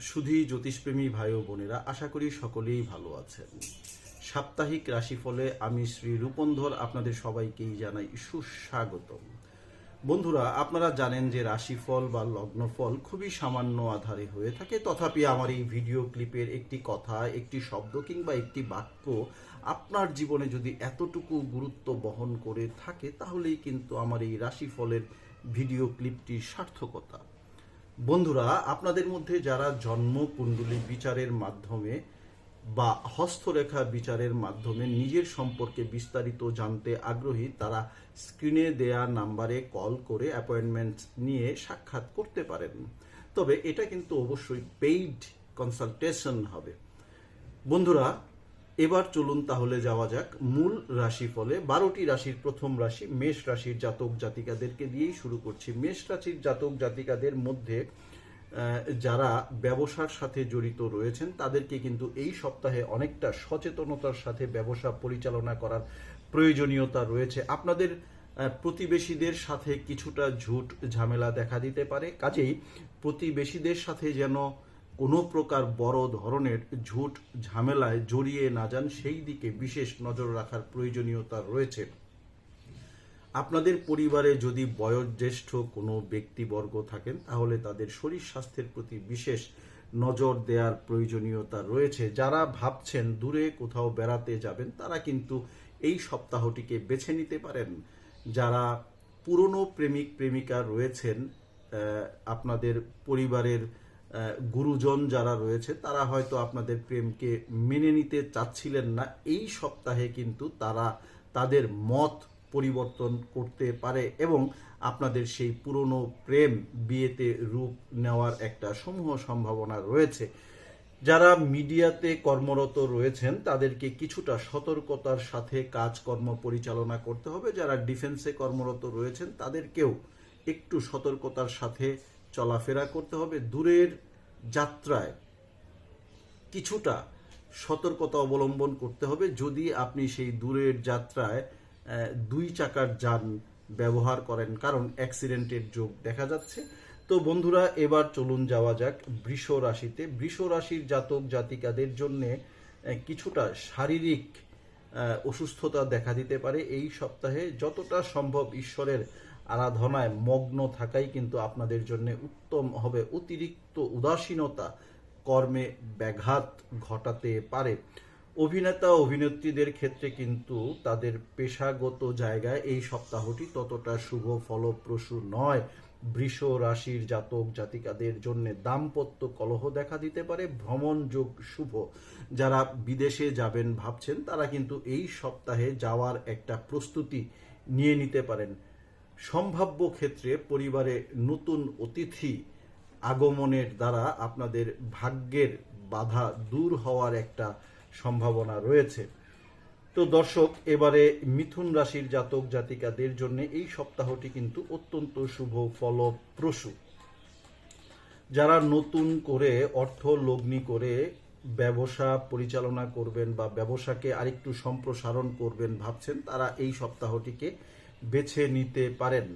সুধী জ্যোতিষপ্রেমী ভাই ও বোনেরা আশা করি সকলেই ভালো আছেন। সাপ্তাহিক রাশিফলে আমি শ্রী রূপন্ধর আপনাদের সবাইকেই জানাই সুস্বাগতম। বন্ধুরা, আপনারা জানেন যে রাশিফল বা লগ্নফল খুবই সামান্য আধারে হয়ে থাকে। তথাপি আমার এই ভিডিও ক্লিপের একটি কথা, একটি শব্দ কিংবা একটি বাক্য আপনার জীবনে যদি এতটুকু গুরুত্ব বহন করে থাকে, তাহলেই কিন্তু আমার এই রাশিফলের ভিডিও ক্লিপটির সার্থকতা। বন্ধুরা, আপনাদের মধ্যে যারা জন্ম কুণ্ডলী বিচারের মাধ্যমে বা হস্তরেখা বিচারের মাধ্যমে নিজের সম্পর্কে বিস্তারিত জানতে আগ্রহী, তারা স্ক্রিনে দেয়া নাম্বারে কল করে অ্যাপয়েন্টমেন্ট নিয়ে সাক্ষাৎ করতে পারেন। তবে এটা কিন্তু অবশ্যই পেইড কনসালটেশন হবে। বন্ধুরা এবার চলুন তাহলে যাওয়া যাক মূল রাশিফলে। বারোটি রাশির প্রথম রাশি মেষ রাশির জাতক জাতিকাদেরকে দিয়েই শুরু করছি। মেষ রাশির জাতক জাতিকাদের মধ্যে যারা ব্যবসার সাথে জড়িত রয়েছেন, তাদেরকে কিন্তু এই সপ্তাহে অনেকটা সচেতনতার সাথে ব্যবসা পরিচালনা করার প্রয়োজনীয়তা রয়েছে। আপনাদের প্রতিবেশীদের সাথে কিছুটা ঝুট ঝামেলা দেখা দিতে পারে। কাজেই প্রতিবেশীদের সাথে যেন কোনো প্রকার বড় ধরনের ঝুট ঝামেলায় জড়িয়ে না যান, সেই দিকে বিশেষ নজর রাখার প্রয়োজনীয়তা রয়েছে। আপনাদের পরিবারে যদি বয়োজ্যেষ্ঠ কোনো ব্যক্তিবর্গ থাকেন, তাহলে তাদের শরীর স্বাস্থ্যের প্রতি বিশেষ নজর দেওয়ার প্রয়োজনীয়তা রয়েছে। যারা ভাবছেন দূরে কোথাও বেড়াতে যাবেন, তারা কিন্তু এই সপ্তাহটিকে বেছে নিতে পারেন। যারা পুরনো প্রেমিক, প্রেমিকা রয়েছেন আপনাদের পরিবারের গুরুজন যারা রয়েছে, তারা হয়তো আপনাদের প্রেমকে মেনে নিতে চাচ্ছিলেন না। এই সপ্তাহে কিন্তু তারা তাদের মত পরিবর্তন করতে পারে এবং আপনাদের সেই পুরনো প্রেম বিয়েতে রূপ নেওয়ার একটা সমূহ সম্ভাবনা রয়েছে। যারা মিডিয়াতে কর্মরত রয়েছেন, তাদেরকে কিছুটা সতর্কতার সাথে কাজকর্ম পরিচালনা করতে হবে। যারা ডিফেন্সে কর্মরত রয়েছেন, তাদেরকেও একটু সতর্কতার সাথে চলাফেরা করতে হবে। দূরের যাত্রায় কিছুটা সতর্কতা অবলম্বন করতে হবে যদি আপনি সেই দূরের যাত্রায় দুই চাকার যান ব্যবহার করেন, কারণ অ্যাক্সিডেন্টের যোগ দেখা যাচ্ছে। তো বন্ধুরা, এবার চলুন যাওয়া যাক বৃষ রাশিতে। বৃষ রাশির জাতক জাতিকাদের জন্যে কিছুটা শারীরিক অসুস্থতা দেখা দিতে পারে এই সপ্তাহে। যতটা সম্ভব ঈশ্বরের আরাধনায় মগ্ন থাকাই কিন্তু আপনাদের জন্য উত্তম হবে। অতিরিক্ত উদাসীনতা কর্মে ব্যাঘাত ঘটাতে পারে। অভিনেতা, অভিনেত্রীদের ক্ষেত্রে কিন্তু তাদের পেশাগত জায়গায় এই সপ্তাহটি ততটা শুভ, ফলপ্রসূ নয়। বৃষ রাশির জাতক, জাতিকাদের জন্য দাম্পত্য কলহ দেখা দিতে পারে, ভ্রমণ যোগ শুভ। যারা বিদেশে যাবেন ভাবছেন, তারা কিন্তু এই সপ্তাহে যাওয়ার একটা প্রস্তুতি নিয়ে নিতে পারেন। সম্ভাব্য ক্ষেত্রে পরিবারে নতুন অতিথি আগমনের দ্বারা আপনাদের ভাগ্যের বাধা দূর হওয়ার একটা সম্ভাবনা রয়েছে। তো দর্শক, এবারে মিথুন রাশির জাতক জাতিকাদের জন্য এই সপ্তাহটি কিন্তু অত্যন্ত শুভ ফলপ্রসূ। যারা নতুন করে অর্থ লগ্নি করে ব্যবসা পরিচালনা করবেন বা ব্যবসাকে আরেকটু সম্প্রসারণ করবেন ভাবছেন, তারা এই সপ্তাহটিকে বেছে নিতে পারেন।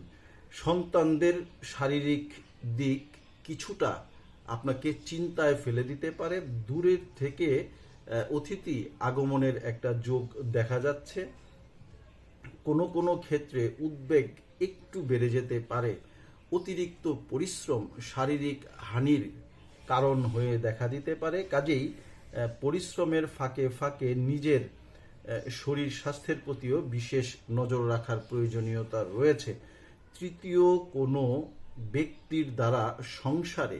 সন্তানদের শারীরিক দিক কিছুটা আপনাকে চিন্তায় ফেলে দিতে পারে। দূরের থেকে অতিথি আগমনের একটা যোগ দেখা যাচ্ছে। কোনো কোনো ক্ষেত্রে উদ্বেগ একটু বেড়ে যেতে পারে। অতিরিক্ত পরিশ্রম শারীরিক হানির কারণ হয়ে দেখা দিতে পারে। কাজেই পরিশ্রমের ফাঁকে ফাঁকে নিজের শরীর স্বাস্থ্যের প্রতিও বিশেষ নজর রাখার প্রয়োজনীয়তা রয়েছে। তৃতীয় কোনো ব্যক্তির দ্বারা সংসারে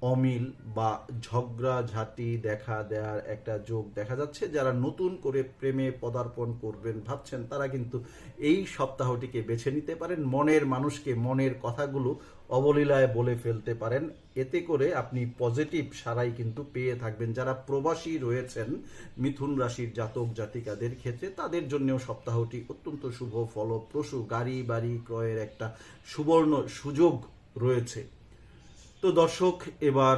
অমিল বা ঝগড়াঝাটি দেখা দেওয়ার একটা যোগ দেখা যাচ্ছে। যারা নতুন করে প্রেমে পদার্পণ করবেন ভাবছেন, তারা কিন্তু এই সপ্তাহটিকে বেছে নিতে পারেন। মনের মানুষকে মনের কথাগুলো অবলীলায় বলে ফেলতে পারেন। এতে করে আপনি পজিটিভ সারাই কিন্তু পেয়ে থাকবেন। যারা প্রবাসী রয়েছেন, মিথুন রাশির জাতক জাতিকাদের ক্ষেত্রে, তাদের জন্যও সপ্তাহটি অত্যন্ত শুভ, ফলপ্রসূ। গাড়ি বাড়ি ক্রয়ের একটা সুবর্ণ সুযোগ রয়েছে। তো দর্শক, এবার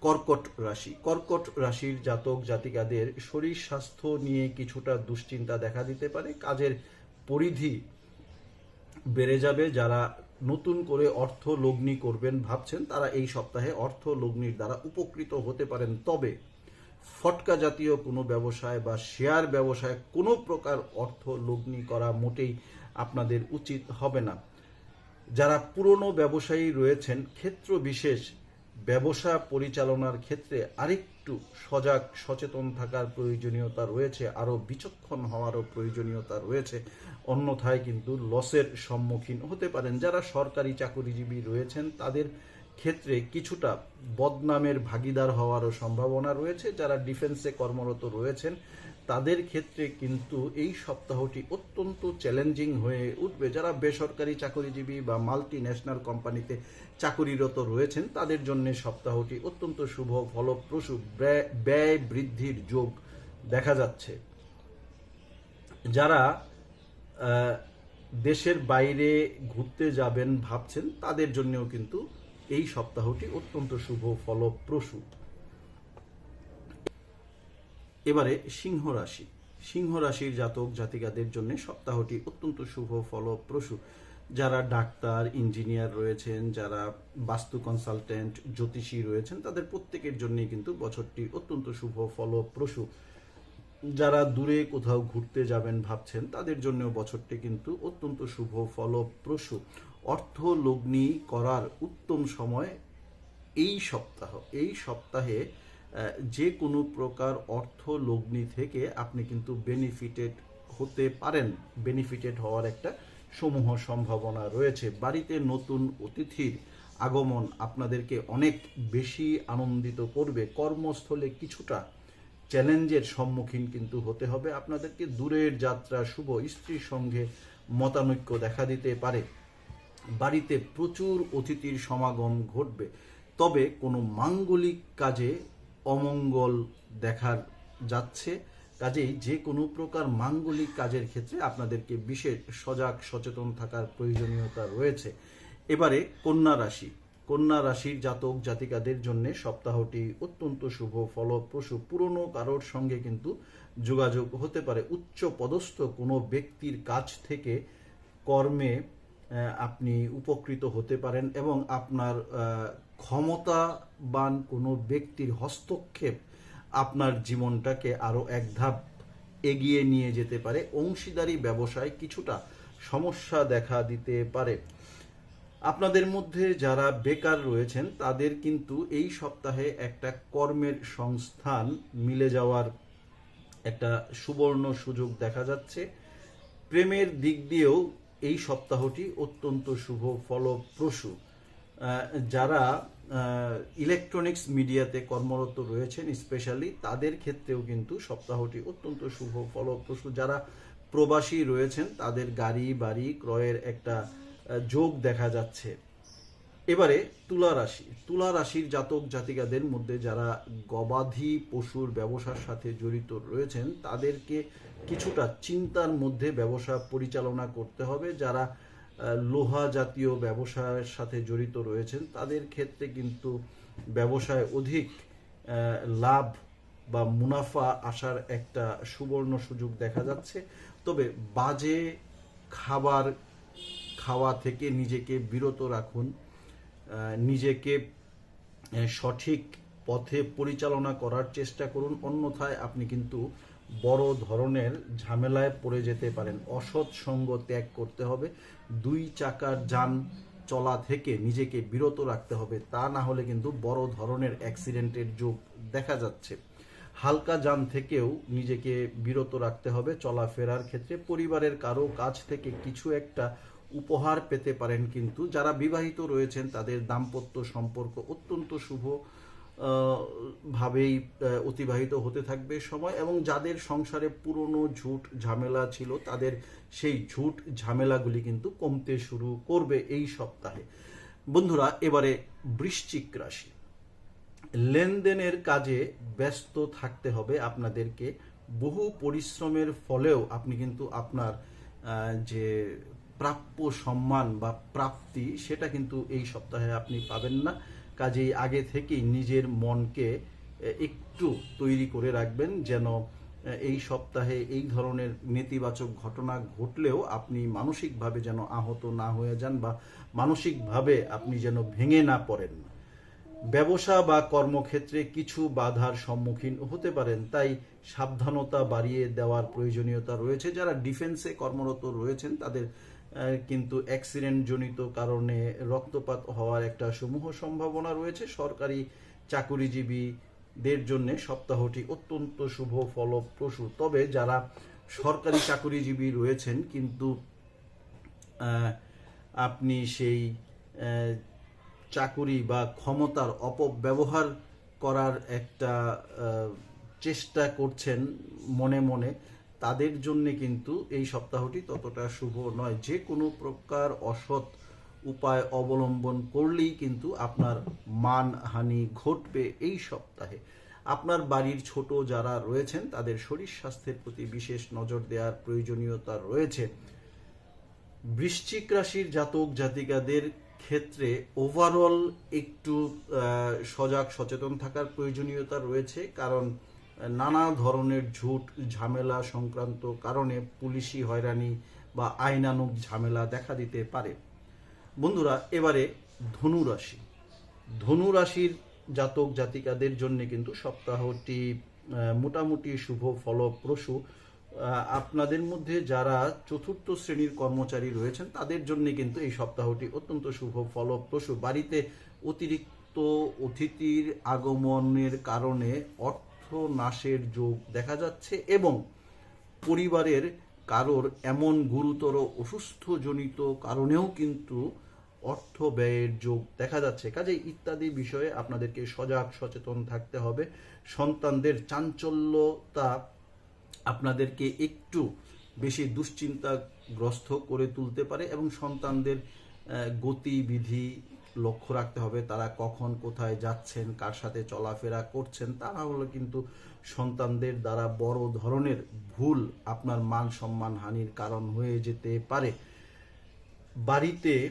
কর্কট রাশি। কর্কট রাশির জাতক জাতিকাদের শরীর স্বাস্থ্য নিয়ে কিছুটা দুশ্চিন্তা দেখা দিতে পারে। কাজের পরিধি বেড়ে যাবে। যারা নতুন করে অর্থ লগ্নি করবেন ভাবছেন, তারা এই সপ্তাহে অর্থ লগ্নির দ্বারা উপকৃত হতে পারেন। তবে ফটকা জাতীয় কোনো ব্যবসায় বা শেয়ার ব্যবসায় কোনো প্রকার অর্থ লগ্নি করা মোটেই আপনাদের উচিত হবে না। যারা পুরনো ব্যবসায়ী রয়েছেন, ক্ষেত্র বিশেষ ব্যবসা পরিচালনার ক্ষেত্রে আরেকটু সজাগ, সচেতন থাকার প্রয়োজনীয়তা রয়েছে, আরও বিচক্ষণ হওয়ারও প্রয়োজনীয়তা রয়েছে। অন্যথায় কিন্তু লসের সম্মুখীন হতে পারেন। যারা সরকারি চাকরিজীবী রয়েছেন, তাদের ক্ষেত্রে কিছুটা বদনামের ভাগিদার হওয়ারও সম্ভাবনা রয়েছে। যারা ডিফেন্সে কর্মরত রয়েছেন তাদের ক্ষেত্রে কিন্তু এই সপ্তাহটি অত্যন্ত চ্যালেঞ্জিং হয়ে উঠবে। যারা বেসরকারি চাকরিজীবী বা মাল্টি ন্যাশনাল কোম্পানিতে চাকরিরত রয়েছেন, তাদের জন্য সপ্তাহটি অত্যন্ত শুভ, ফলপ্রসূ, ব্যয়- বৃদ্ধির যোগ দেখা যাচ্ছে। যারা দেশের বাইরে ঘুরতে যাবেন ভাবছেন, তাদের জন্যও কিন্তু এই সপ্তাহটি অত্যন্ত শুভ, ফলপ্রসূ। এবারে সিংহ রাশি। সিংহ রাশির জাতক জাতিকাদের জন্য সপ্তাহটি অত্যন্ত শুভ, ফলপ্রসূ। যারা ডাক্তার, ইঞ্জিনিয়ার রয়েছেন, যারা বাস্তু কনসালটেন্ট, জ্যোতিষী রয়েছেন, তাদের প্রত্যেকের জন্যই কিন্তু বছরটি অত্যন্ত শুভ, ফলপ্রসূ। যারা দূরে কোথাও ঘুরতে যাবেন ভাবছেন, তাদের জন্য বছরটি কিন্তু অত্যন্ত শুভ, ফলপ্রসূ। অর্থ লগ্নি করার উত্তম সময় এই সপ্তাহ। এই সপ্তাহে যে কোনো প্রকার অর্থ লগ্নি থেকে আপনি কিন্তু বেনিফিটেড হতে পারেন। বেনিফিটেড হওয়ার একটা সমূহ সম্ভাবনা রয়েছে। বাড়িতে নতুন অতিথির আগমন আপনাদেরকে অনেক বেশি আনন্দিত করবে। কর্মস্থলে কিছুটা চ্যালেঞ্জের সম্মুখীন কিন্তু হতে হবে আপনাদেরকে। দূরের যাত্রা শুভ, স্ত্রীর সঙ্গে মতানৈক্য দেখা দিতে পারে। বাড়িতে প্রচুর অতিথির সমাগম ঘটবে। তবে কোনো মাঙ্গলিক কাজে অমঙ্গল দেখার যাচ্ছে। কাজেই যে কোনো প্রকার মাঙ্গলিক কাজের ক্ষেত্রে আপনাদেরকে বিশেষ সজাগ, সচেতন থাকার প্রয়োজনীয়তা রয়েছে। এবারে কন্যা রাশি। কন্যা রাশির জাতক জাতিকাদের জন্য সপ্তাহটি অত্যন্ত শুভ, ফলপ্রসূ, পুরনো কারোর সঙ্গে কিন্তু যোগাযোগ হতে পারে। উচ্চ পদস্থ কোনো ব্যক্তির কাছ থেকে কর্মে আপনি উপকৃত হতে পারেন এবং আপনার ক্ষমতাবান কোনো ব্যক্তির হস্তক্ষেপ আপনার জীবনটাকে আরও এক ধাপ এগিয়ে নিয়ে যেতে পারে। অংশীদারি ব্যবসায় কিছুটা সমস্যা দেখা দিতে পারে। আপনাদের মধ্যে যারা বেকার রয়েছেন, তাদের কিন্তু এই সপ্তাহে একটা কর্মের সংস্থান মিলে যাওয়ার একটা সুবর্ণ সুযোগ দেখা যাচ্ছে। প্রেমের দিক দিয়েও এই সপ্তাহটি অত্যন্ত শুভ, ফলপ্রসূ। যারা ইলেকট্রনিক্স মিডিয়াতে কর্মরত রয়েছেন স্পেশালি তাদের ক্ষেত্রেও কিন্তু সপ্তাহটি অত্যন্ত শুভ, ফলপ্রসূ। যারা প্রবাসী রয়েছেন, তাদের গাড়ি বাড়ি ক্রয়ের একটা যোগ দেখা যাচ্ছে। এবারে তুলা রাশি। তুলা রাশির জাতক জাতিকাদের মধ্যে যারা গবাদি পশুর ব্যবসার সাথে জড়িত রয়েছেন, তাদেরকে কিছুটা চিন্তার মধ্যে ব্যবসা পরিচালনা করতে হবে। যারা লোহা জাতীয় ব্যবসার সাথে জড়িত রয়েছেন, তাদের ক্ষেত্রে কিন্তু ব্যবসায় অধিক লাভ বা মুনাফা আসার একটা সুবর্ণ সুযোগ দেখা যাচ্ছে। তবে বাজে খাবার খাওয়া থেকে নিজেকে বিরত রাখুন নিজেকে সঠিক পথে পরিচালনা করার চেষ্টা করুন। অন্যথায় আপনি কিন্তু বড় ধরনের ঝামেলায় পড়ে যেতে পারেন। অসৎ সঙ্গ ত্যাগ করতে হবে। দুই চাকার যান চলা থেকে নিজেকে বিরত রাখতে হবে। তা না হলে কিন্তু বড় ধরনের অ্যাক্সিডেন্টের যোগ দেখা যাচ্ছে। হালকা যান থেকেও নিজেকে বিরত রাখতে হবে। চলাফেরার ক্ষেত্রে পরিবারের কারও কাছ থেকে কিছু একটা উপহার পেতে পারেন কিন্তু যারা বিবাহিত রয়েছেন তাদের দাম্পত্য সম্পর্ক অত্যন্ত শুভ। ভাবেই অতিবাহিত হতে থাকবে সময় এবং যাদের সংসারে পুরনো ঝুট ঝামেলা ছিল, তাদের সেই ঝুট ঝামেলাগুলি কিন্তু কমতে শুরু করবে এই সপ্তাহে। বন্ধুরা, এবারে বৃশ্চিক রাশি। লেনদেনের কাজে ব্যস্ত থাকতে হবে আপনাদেরকে। বহু পরিশ্রমের ফলেও আপনি কিন্তু আপনার যে প্রাপ্য সম্মান বা প্রাপ্তি, সেটা কিন্তু এই সপ্তাহে আপনি পাবেন না। কাজেই আগে থেকেই নিজের মনকে একটু তৈরি করে রাখবেন যেন এই সপ্তাহে এই ধরনের নেতিবাচক ঘটনা ঘটলেও আপনি মানসিকভাবে যেন আহত না হয়ে যান বা মানসিকভাবে আপনি যেন ভেঙে না পড়েন। ব্যবসা বা কর্মক্ষেত্রে কিছু বাধার সম্মুখীন হতে পারেন, তাই সাবধানতা বাড়িয়ে দেওয়ার প্রয়োজনীয়তা রয়েছে। যারা ডিফেন্সে কর্মরত রয়েছেন, তাদের কিন্তু অ্যাক্সিডেন্ট জনিত কারণে রক্তপাত হওয়ার একটা সমূহ সম্ভাবনা রয়েছে। সরকারি চাকুরিজীবীদের জন্য সপ্তাহটি অত্যন্ত শুভ ফলপ্রসূ। তবে যারা সরকারি চাকুরিজীবী রয়েছেন, কিন্তু আপনি সেই চাকুরি বা ক্ষমতার অপব্যবহার করার একটা চেষ্টা করছেন মনে মনে তাদের জন্য কিন্তু এই সপ্তাহটি ততটা শুভ নয়। যে কোনো প্রকার অসৎ উপায় অবলম্বন করলেই কিন্তু আপনার মানহানি ঘটবে এই সপ্তাহে। আপনার বাড়ির ছোট যারা রয়েছেন, তাদের শরীর স্বাস্থ্যের প্রতি বিশেষ নজর দেওয়ার প্রয়োজনীয়তা রয়েছে। বৃশ্চিক রাশির জাতক জাতিকাদের ক্ষেত্রে ওভারঅল একটু সজাগ, সচেতন থাকার প্রয়োজনীয়তা রয়েছে। কারণ নানা ধরনের ঝুট, ঝামেলা সংক্রান্ত কারণে পুলিশি হয়রানি বা আইনানুগ ঝামেলা দেখা দিতে পারে। বন্ধুরা, এবারে ধনু রাশি। ধনু রাশির জাতক জাতিকাদের জন্য কিন্তু সপ্তাহটি মোটামুটি শুভ ফলপ্রসূ। আপনাদের মধ্যে যারা চতুর্থ শ্রেণির কর্মচারী রয়েছেন, তাদের জন্য কিন্তু এই সপ্তাহটি অত্যন্ত শুভ ফলপ্রসূ। বাড়িতে অতিরিক্ত অতিথির আগমনের কারণে অর্থ নাশের যোগ দেখা যাচ্ছে এবং পরিবারের কারোর এমন গুরুতর অসুস্থজনিত কারণেও কিন্তু অর্থ ব্যয়ের যোগ দেখা যাচ্ছে। কাজে ইত্যাদি বিষয়ে আপনাদেরকে সজাগ, সচেতন থাকতে হবে। সন্তানদের চাঞ্চল্যতা আপনাদেরকে একটু বেশি দুশ্চিন্তাগ্রস্ত করে তুলতে পারে এবং সন্তানদের গতিবিধি লক্ষ্য রাখতে হবে তারা কখন কোথায় যাচ্ছেন, কার সাথে চলাফেরা করছেন, তারা হলে কিন্তু সন্তানদের দ্বারা বড় ধরনের ভুল আপনার মান সম্মান হানির কারণ হয়ে যেতে পারে। বাড়িতে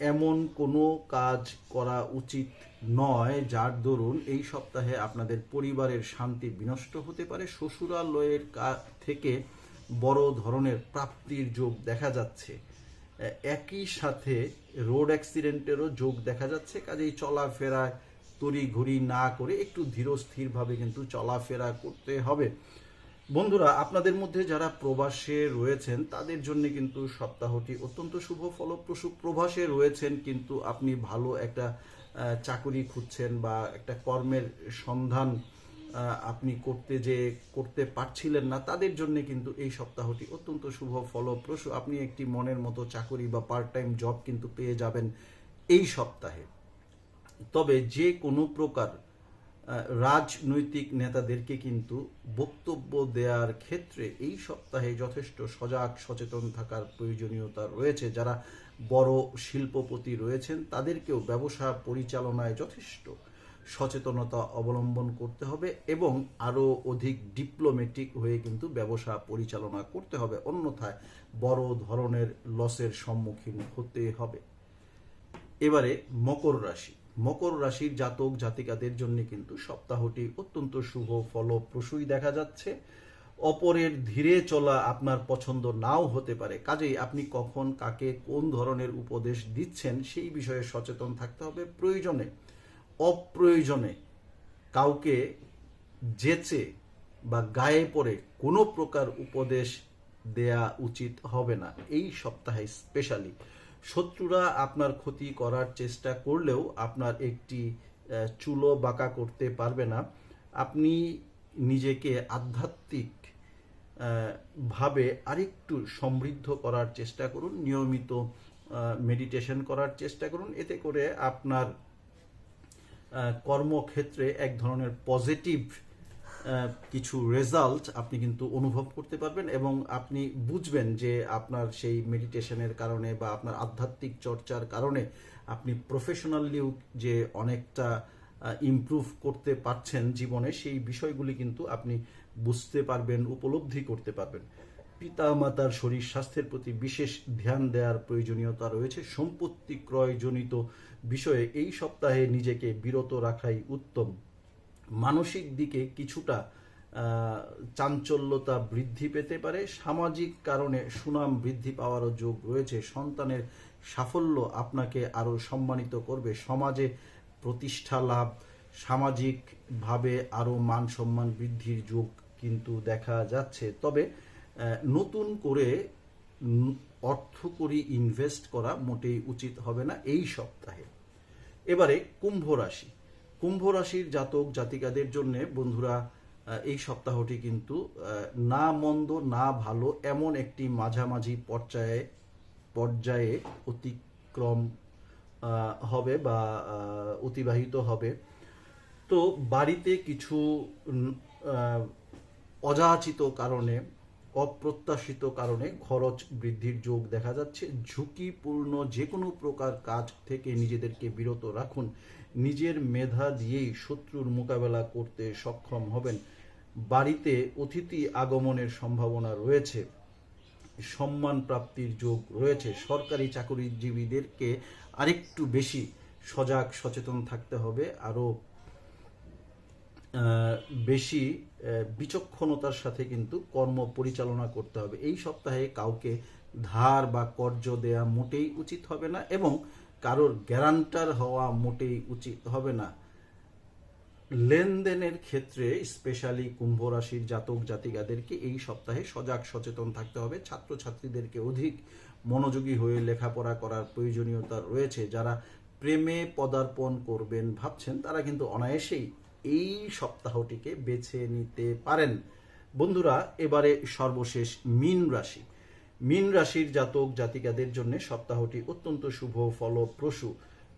এমন কোনো কাজ করা উচিত নয় যার দরুন এই সপ্তাহে আপনাদের পরিবারের শান্তি বিনষ্ট হতে পারে। শ্বশুরালয়ের কা- থেকে বড় ধরনের প্রাপ্তির যোগ দেখা যাচ্ছে। একই সাথে রোড অ্যাক্সিডেন্টেরও যোগ দেখা যাচ্ছে, কাজেই চলাফেরায় তড়িঘড়ি না করে একটু ধীরস্থিরভাবে কিন্তু চলাফেরা করতে হবে। বন্ধুরা, আপনাদের মধ্যে যারা প্রবাসে রয়েছেন, তাদের জন্য কিন্তু সপ্তাহটি অত্যন্ত শুভ। ফলপ্রসূ প্রবাসে রয়েছেন কিন্তু আপনি ভালো একটা চাকুরি খুঁজছেন বা একটা কর্মের সন্ধান আপনি করতে যে করতে পারছিলেন না, তাদের জন্য কিন্তু এই সপ্তাহটি অত্যন্ত শুভ ফলপ্রসূ। আপনি একটি মনের মতো চাকরি বা পার্ট টাইম জব কিন্তু পেয়ে যাবেন এই সপ্তাহে। তবে যে কোনো প্রকার রাজনৈতিক নেতাদেরকে কিন্তু বক্তব্য দেওয়ার ক্ষেত্রে এই সপ্তাহে যথেষ্ট সজাগ, সচেতন থাকার প্রয়োজনীয়তা রয়েছে। যারা বড় শিল্পপতি রয়েছেন, তাদেরকেও ব্যবসা পরিচালনায় যথেষ্ট সচেতনতা অবলম্বন করতে হবে এবং আরও অধিক ডিপ্লোম্যাটিক হয়ে কিন্তু ব্যবসা পরিচালনা করতে হবে। অন্যথায় বড় ধরনের লসের সম্মুখীন হতে হবে। এবারে মকর রাশি। মকর রাশির জাতক জাতিকাদের জন্য কিন্তু সপ্তাহটি অত্যন্ত শুভ, ফলপ্রসূই দেখা যাচ্ছে। অপরের ধীরে চলা আপনার পছন্দ নাও হতে পারে। কাজেই আপনি কখন কাকে কোন ধরনের উপদেশ দিচ্ছেন সেই বিষয়ে সচেতন থাকতে হবে প্রয়োজনে। অপ্রয়োজনে কাউকে যেচে বা গায়ে পড়ে কোনো প্রকার উপদেশ দেয়া উচিত হবে না। এই সপ্তাহে স্পেশালি শত্রুরা আপনার ক্ষতি করার চেষ্টা করলেও আপনার একটি চুলো বাঁকা করতে পারবে না। আপনি নিজেকে আধ্যাত্মিক ভাবে আরেকটু সমৃদ্ধ করার চেষ্টা করুন, নিয়মিত মেডিটেশন করার চেষ্টা করুন। এতে করে আপনার কর্মক্ষেত্রে এক ধরনের পজিটিভ কিছু রেজাল্ট আপনি কিন্তু অনুভব করতে পারবেন এবং আপনি বুঝবেন যে আপনার সেই মেডিটেশনের কারণে বা আপনার আধ্যাত্মিক চর্চার কারণে আপনি প্রফেশনালিও যে অনেকটা ইমপ্রুভ করতে পারছেন জীবনে, সেই বিষয়গুলি কিন্তু আপনি বুঝতে পারবেন, উপলব্ধি করতে পারবেন। পিতা মাতার শরীর স্বাস্থ্যের প্রতি বিশেষ ধ্যান দেওয়ার প্রয়োজনীয়তা রয়েছে। সম্পত্তি ক্রয়জনিত বিষয়ে এই সপ্তাহে নিজেকে বিরত রাখাই উত্তম। মানসিক দিকে কিছুটা চাঞ্চল্যতা বৃদ্ধি পেতে পারে। সামাজিক কারণে সুনাম বৃদ্ধি পাওয়ারও যোগ রয়েছে। সন্তানের সাফল্য আপনাকে আরও সম্মানিত করবে। সমাজে প্রতিষ্ঠা লাভ, সামাজিকভাবে আরও মান সম্মান বৃদ্ধির যোগ কিন্তু দেখা যাচ্ছে। তবে নতুন করে অর্থ করি ইনভেস্ট করা মোটেই উচিত হবে না এই সপ্তাহে। এবারে কুম্ভ রাশি। কুম্ভ রাশির জাতক জাতিকাদের জন্য বন্ধুরা এই সপ্তাহটি কিন্তু না মন্দ, না ভালো এমন একটি মাঝামাঝি পর্যায়ে পর্যায়ে অতিক্রম হবে বা অতিবাহিত হবে। তো বাড়িতে কিছু অযাচিত কারণে অপ্রত্যাশিত কারণে খরচ বৃদ্ধির যোগ দেখা যাচ্ছে। ঝুঁকিপূর্ণ যে কোনো প্রকার কাজ থেকে নিজেদেরকে বিরত রাখুন। নিজের মেধা দিয়েই শত্রুর মোকাবেলা করতে সক্ষম হবেন। বাড়িতে অতিথি আগমনের সম্ভাবনা রয়েছে। সম্মান প্রাপ্তির যোগ রয়েছে। সরকারি চাকরিজীবীদেরকে আরেকটু বেশি সজাগ, সচেতন থাকতে হবে। আরও বেশি বিচক্ষণতার সাথে কিন্তু কর্ম পরিচালনা করতে হবে। এই সপ্তাহে কাউকে ধার বা কর্জ দেয়া মোটেই উচিত হবে না এবং কারোর গ্যারান্টার হওয়া মোটেই উচিত হবে না। লেনদেনের ক্ষেত্রে স্পেশালি কুম্ভ রাশির জাতক জাতিকাদেরকে এই সপ্তাহে সজাগ সচেতন থাকতে হবে। ছাত্রছাত্রীদেরকে অধিক মনোযোগী হয়ে লেখাপড়া করার প্রয়োজনীয়তা রয়েছে। যারা প্রেমে পদার্পণ করবেন ভাবছেন, তারা কিন্তু অনায়াসেই এই সপ্তাহটিকে বেছে নিতে পারেন। বন্ধুরা, এবারে সর্বশেষ মীন রাশি। মীন রাশির জাতক জাতিকাদের জন্য সপ্তাহটি অত্যন্ত শুভ ফলপ্রসূ।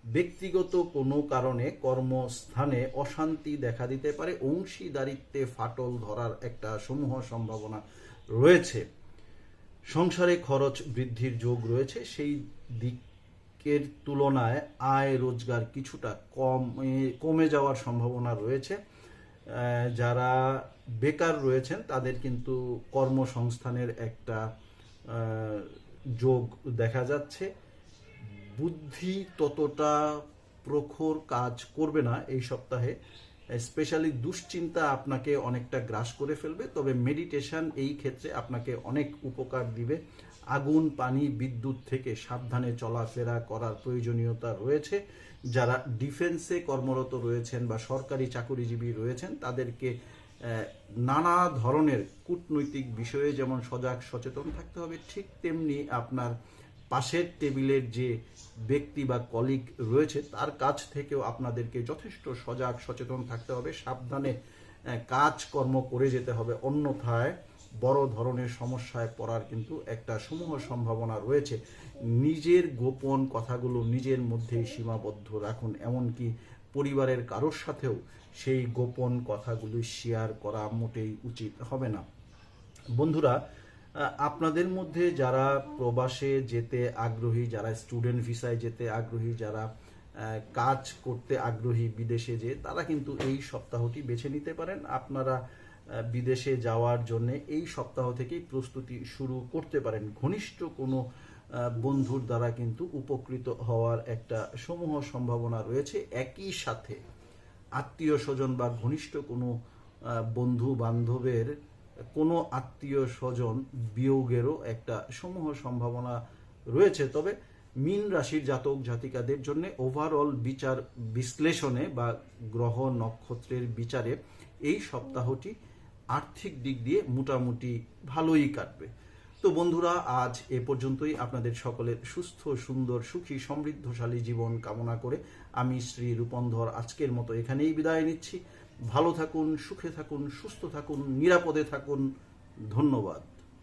ব্যক্তিগত কোনো কারণে কর্মস্থানে অশান্তি দেখা দিতে পারে, অংশীদারিত্বে ফাটল ধরার একটা সমূহ সম্ভাবনা রয়েছে। সংসারে খরচ বৃদ্ধির যোগ রয়েছে, সেই দিকের তুলনায় আয় রোজগার কিছুটা কম, কমে যাওয়ার সম্ভাবনা রয়েছে। যারা বেকার রয়েছেন, তাদের কিন্তু কর্মসংস্থানের একটা যোগ দেখা যাচ্ছে। বুদ্ধি ততটা প্রখর কাজ করবে না এই সপ্তাহে। স্পেশালি দুশ্চিন্তা আপনাকে অনেকটা গ্রাস করে ফেলবে, তবে মেডিটেশন এই ক্ষেত্রে আপনাকে অনেক উপকার দিবে। আগুন, পানি, বিদ্যুৎ থেকে সাবধানে চলাফেরা করার প্রয়োজনীয়তা রয়েছে। যারা ডিফেন্সে কর্মরত রয়েছেন বা সরকারি চাকরিজীবী রয়েছেন, তাদেরকে নানা ধরনের কূটনৈতিক বিষয়ে যেমন সজাগ, সচেতন থাকতে হবে, ঠিক তেমনি আপনার পাশের টেবিলের যে ব্যক্তি বা কলিগ রয়েছে, তার কাছ থেকেও আপনাদেরকে যথেষ্ট সজাগ, সচেতন থাকতে হবে। সাবধানে কাজকর্ম করে যেতে হবে। অন্যথায় বড় ধরনের সমস্যায় পড়ার কিন্তু একটা সমূহ সম্ভাবনা রয়েছে। নিজের গোপন কথাগুলো নিজের মধ্যেই সীমাবদ্ধ রাখুন। এমনকি পরিবারের কারোর সাথেও সেই গোপন কথাগুলো শেয়ার করা মোটেই উচিত হবে না। বন্ধুরা আপনাদের মধ্যে যারা প্রবাসে যেতে আগ্রহী, যারা স্টুডেন্ট ভিসায় যেতে আগ্রহী, যারা কাজ করতে আগ্রহী বিদেশে যে তারা কিন্তু এই সপ্তাহটি বেছে নিতে পারেন। আপনারা বিদেশে যাওয়ার জন্য এই সপ্তাহ থেকেই প্রস্তুতি শুরু করতে পারেন। ঘনিষ্ঠ কোনো বন্ধুর দ্বারা কিন্তু উপকৃত হওয়ার একটা সমূহ সম্ভাবনা রয়েছে। একই সাথে আত্মীয় স্বজন বা ঘনিষ্ঠ কোনো বন্ধু বান্ধবের কোনো আত্মীয় স্বজন বিয়োগেরও একটা সমূহ সম্ভাবনা রয়েছে। তবে মিন রাশির জাতক জাতিকাদের জন্য ওভারঅল বিচার বিশ্লেষণে বা গ্রহ নক্ষত্রের বিচারে এই সপ্তাহটি আর্থিক দিক দিয়ে মোটামুটি ভালোই কাটবে। তো বন্ধুরা, আজ এ পর্যন্তই। আপনাদের সকলের সুস্থ, সুন্দর, সুখী, সমৃদ্ধশালী জীবন কামনা করে আমি শ্রী রূপন্ধর আজকের মতো এখানেই বিদায় নিচ্ছি। ভালো থাকুন সুখে থাকুন সুস্থ থাকুন নিরাপদে থাকুন। ধন্যবাদ।